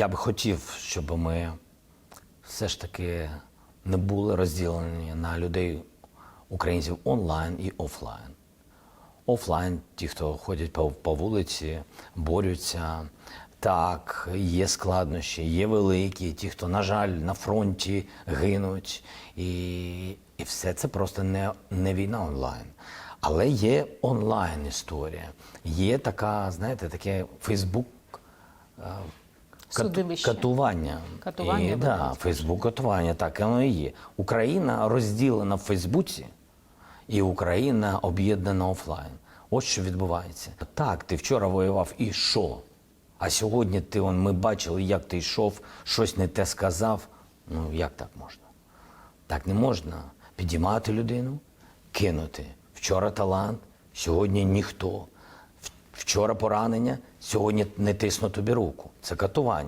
я б хотів, щоб ми все ж таки не були розділені на людей, українців онлайн і офлайн. Офлайн, ті, хто ходять по, по вулиці, борються. Так, є складнощі, є великі, ті, хто, на жаль, на фронті гинуть. І, і все це просто не, не війна онлайн. Але є онлайн історія. Є така, знаєте, таке Фейсбук Судилище. катування. Катування, І, да. Фейсбук катування, так воно і є. Україна розділена в Фейсбуці, і Україна об'єднана офлайн. Ось що відбувається. Так, ти вчора воював і що? А сьогодні ти он, ми бачили, як ти йшов, щось не те сказав. Ну як так можна? Так не можна підіймати людину, кинути. Вчора талант, сьогодні ніхто. Вчора поранення, сьогодні не тисну тобі руку. Це катування.